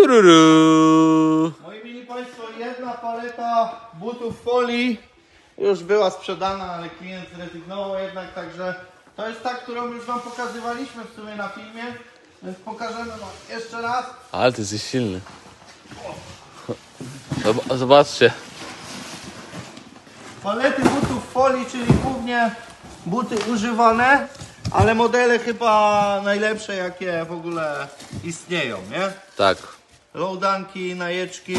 Tururu. Moi mili Państwo, jedna paleta butów folii już była sprzedana, ale klient zrezygnował jednak, także to jest ta, którą już Wam pokazywaliśmy w sumie na filmie, więc pokażemy Wam jeszcze raz. Ale ty jesteś silny. Zob- Zobaczcie. Palety butów folii, czyli głównie buty używane, ale modele chyba najlepsze, jakie w ogóle istnieją, nie? Tak. Lowdanki, najeczki,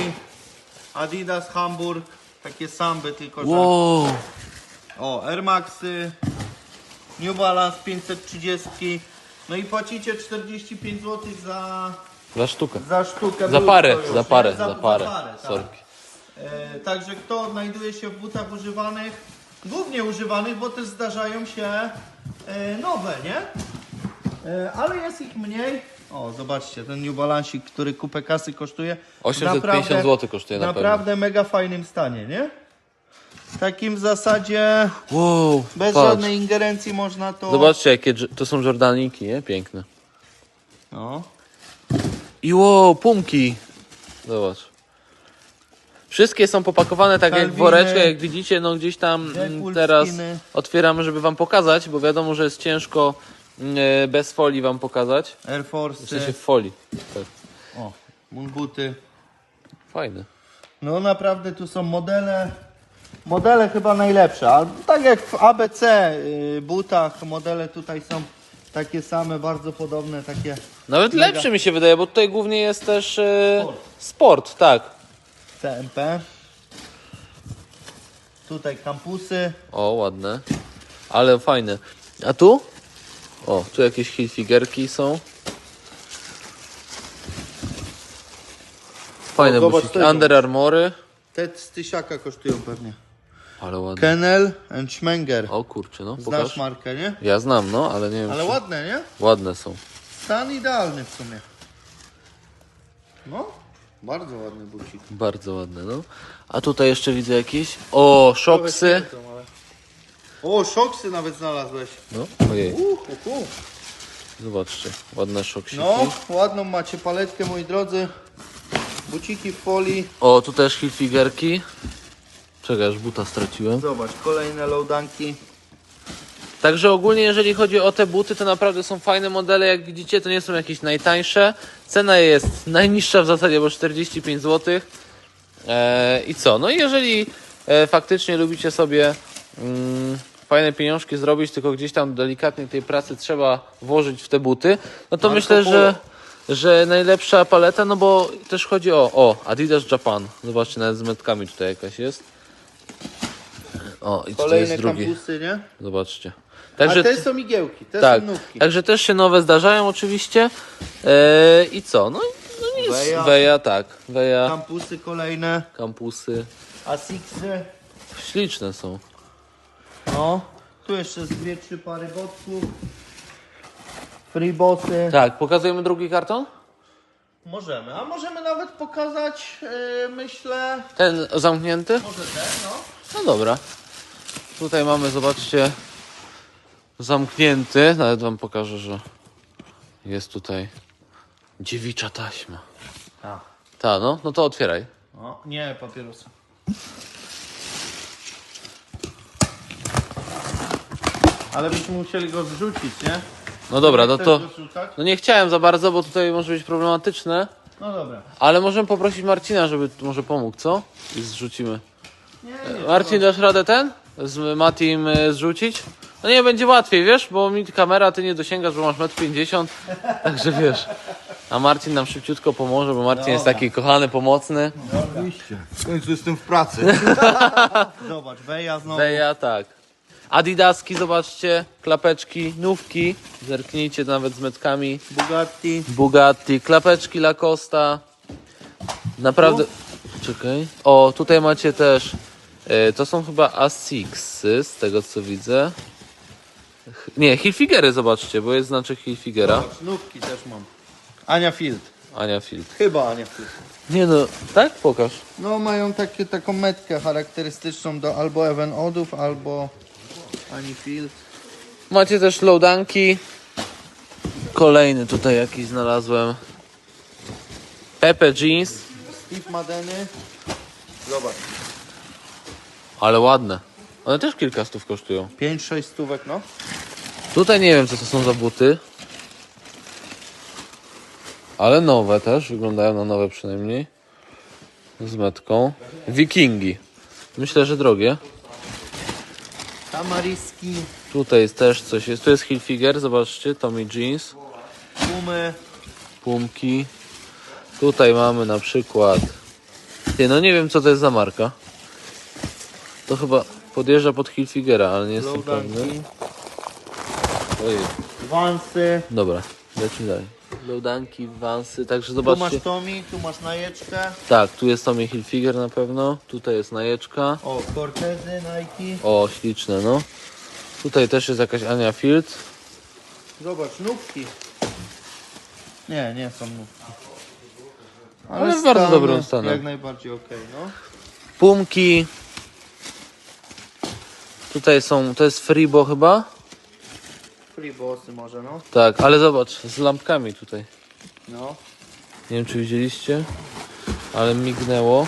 Adidas, Hamburg, takie samby, tylko że... Wow. O, Air Maxy, New Balance 530, no i płacicie 45 zł za, Za sztukę. za sztukę. Za parę, już, za parę, za, za parę. tak. Sorki. E, także kto znajduje się w butach używanych, głównie używanych, bo też zdarzają się e, nowe, nie? E, ale jest ich mniej. O, zobaczcie, ten New Balancik, który kupę kasy kosztuje. 850 zł kosztuje na pewno. Naprawdę mega fajnym stanie, nie? W takim w zasadzie Wow. bez Patrz. żadnej ingerencji można to... Zobaczcie, jakie to są Jordaniki, nie? Piękne. No. I wow, pumki. Zobacz. Wszystkie są popakowane tak jak w woreczkę, jak widzicie, no gdzieś tam teraz otwieramy, żeby wam pokazać, bo wiadomo, że jest ciężko bez folii wam pokazać. Air W Force, sensie w folii. Tak. o, moonbooty. Fajne. No naprawdę tu są modele, modele chyba najlepsze, a tak jak w ABC y, butach, modele tutaj są takie same, bardzo podobne, takie Nawet Mega. lepszy mi się wydaje, bo tutaj głównie jest też e, Sport. sport, tak. CMP. Tutaj kampusy. O, ładne. Ale fajne. A tu? O, tu jakieś hilfigerki są. Fajne O, zobacz busiki. tego. Under Armory. Te z tysiaka kosztują pewnie. Ale ładne. Kennel and Schmenger. O kurczę, no Znasz pokaż. markę, nie? Ja znam, no, ale nie wiem Ale czy... ładne, nie? Ładne są. Stan idealny w sumie. No, bardzo ładny bucik. Bardzo ładne, no. A tutaj jeszcze widzę jakieś. O, szoksy. O, szoksy nawet znalazłeś. No, ojej. Uh, uh, uh. Zobaczcie, ładne szoksiki. No, ładną macie paletkę, moi drodzy. Buciki w folii. O, tu też hilfigerki. Czekaj, aż buta straciłem. Zobacz, kolejne lowdanki. Także ogólnie jeżeli chodzi o te buty, to naprawdę są fajne modele, jak widzicie, to nie są jakieś najtańsze. Cena jest najniższa w zasadzie, bo 45 zł. Eee, I co? No i jeżeli e, faktycznie lubicie sobie mm, fajne pieniążki zrobić, tylko gdzieś tam delikatnie tej pracy trzeba włożyć w te buty, no to Marco myślę, Polo. że, że najlepsza paleta, no bo też chodzi o, o Adidas Japan. Zobaczcie, nawet z metkami tutaj jakaś jest. O, i tutaj Kolejne jest drugi. kampusy, nie? Zobaczcie. A Także, te są igiełki, te tak, są nówki. także też się nowe zdarzają oczywiście. E, I co? No, i- no nic. Weja. Weja, tak. Weja, Kampusy kolejne. kampusy. Asicsy. Śliczne są. No. Tu jeszcze z dwie, trzy pary botków. Freebossy. Tak, pokazujemy drugi karton? Możemy, a możemy nawet pokazać, yy, myślę, Ten zamknięty? może ten, no. No dobra. Tutaj mamy, zobaczcie, zamknięty. Nawet wam pokażę, że jest tutaj dziewicza taśma. A. Ta, no, no to otwieraj. O, nie, papierosa. Ale byśmy musieli go zrzucić, nie? No dobra, no Chcesz to... No nie chciałem za bardzo, bo tutaj może być problematyczne. No dobra. Ale możemy poprosić Marcina, żeby tu może pomógł, co? I zrzucimy. Nie, nie. Marcin, dasz radę ten? Z Matim e, zrzucić? No nie, będzie łatwiej, wiesz, bo mi kamera, ty nie dosięgasz, bo masz 1,50 m, także wiesz. A Marcin nam szybciutko pomoże, bo Marcin jest taki kochany, pomocny. Oczywiście. W końcu jestem w pracy. Zobacz, Weja znowu. Weja, tak. Adidaski, zobaczcie, klapeczki, nówki, zerknijcie nawet z metkami. Bugatti. Bugatti, klapeczki Lacosta. Naprawdę. Czekaj. O, tutaj macie też. e, to są chyba Asicsy, z tego co widzę. Ch- Nie, Hilfigery zobaczcie, bo jest znaczek Hilfigera. Nówki też mam. Ania Field. Ania Field. Chyba Ania Field. Nie no, tak? Pokaż. No mają takie, taką metkę charakterystyczną do albo Evan Odów, albo Ani Field. Macie też lowdanki. Kolejny tutaj jakiś znalazłem. Pepe Jeans, Steve Madeny. Zobacz. ale ładne. One też kilka stów kosztują. 5-6 stówek, no. Tutaj nie wiem, co to są za buty. Ale nowe też, wyglądają na nowe przynajmniej. Z metką. Wikingi. Myślę, że drogie. Tamariski, Tutaj jest też coś jest. Tu jest Hilfiger, zobaczcie, Tommy Jeans, gumy. pumki. Tutaj mamy na przykład. Ty, no nie wiem co to jest za marka. To chyba podjeżdża pod Hilfigera, ale nie jestem pewny. Ojej. wansy. Dobra, lecimy dalej. Loadanki, wansy, także Tu zobaczcie. masz Tommy, tu masz najeczkę. Tak, tu jest Tommy Hilfiger na pewno. Tutaj jest najeczka. O, Cortezy, Nike. O, śliczne, no. Tutaj też jest jakaś Ania Field. Zobacz, nówki. Nie, nie są nówki. Ale w bardzo dobrym stanie. Jak najbardziej okej, no. Pumki. Tutaj są, to jest Freebo chyba? Może, no. Tak, ale zobacz, z lampkami tutaj. No. Nie wiem czy widzieliście, ale mignęło.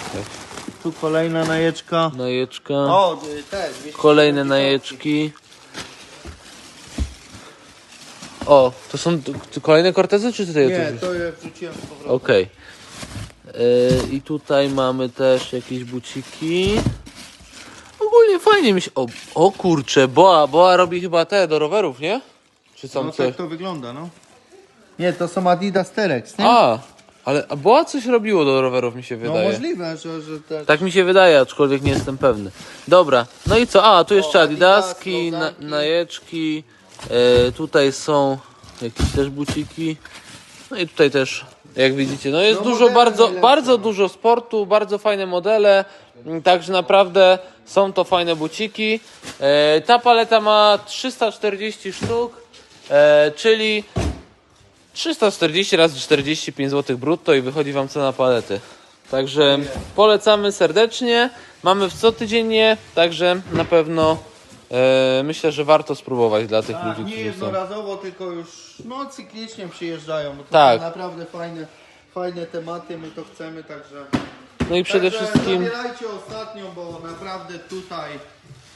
Tu kolejna najeczka. najeczka. O, y, te. 200 Kolejne najeczki. O, to są kolejne kortezy, czy tutaj Nie, to ja wrzuciłem z powrotem. Okej. Yy, I tutaj mamy też jakieś buciki. Ogólnie fajnie mi się. O, o kurczę, Boa. Boa robi chyba te do rowerów, nie? Czy są No coś? tak to wygląda, no. Nie, to są Adidas Terex, nie? A, ale a Boa coś robiło do rowerów, mi się no wydaje. możliwe, że, że te... Tak mi się wydaje, aczkolwiek nie jestem pewny. Dobra, no i co? A, tu jeszcze O, Adidaski, Adidas, na, najeczki. E, tutaj są jakieś też buciki. No i tutaj też, jak widzicie, no jest No, dużo, modele bardzo, najlepsze, bardzo no. dużo sportu, bardzo fajne modele. Mm, Także naprawdę są to fajne buciki. E, ta paleta ma 340 sztuk, e, czyli 340 razy 45 zł brutto i wychodzi Wam cena palety. Także polecamy serdecznie. Mamy w co tydziennie, także na pewno e, myślę, że warto spróbować dla tych Tak, ludzi, nie którzy są. jednorazowo, tylko już no cyklicznie przyjeżdżają. Bo to Tak. są naprawdę fajne, fajne tematy, my to chcemy, także... No i przede także wszystkim zabierajcie ostatnią, bo naprawdę tutaj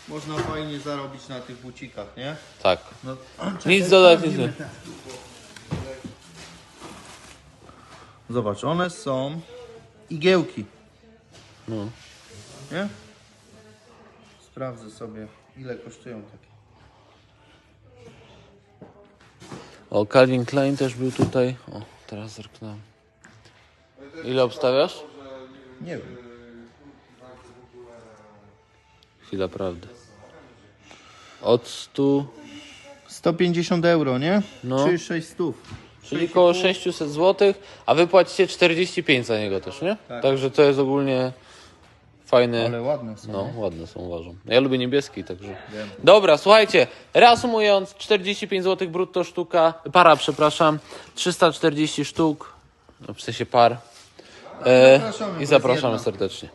można fajnie zarobić na tych bucikach, nie? tak. No, Nic dodać, nic nie. Zobacz, one są igiełki, No. nie? Sprawdzę sobie, ile kosztują takie. O, Calvin Klein też był tutaj. O, teraz zerknąłem. Ile obstawiasz? Nie wiem. Chwila prawdy. Od 100, 150 euro, nie? No. Czy 6 stów. czyli około 600 zł, a wy płacicie 45 za niego też, nie? Tak. Także to jest ogólnie fajny. Ale ładne są. No, ładne są, uważam. Ja lubię niebieski, także. Dobra, słuchajcie, reasumując, 45 zł brutto sztuka, para, przepraszam, 340 sztuk, no, w sensie par. E, bo I zapraszamy serdecznie.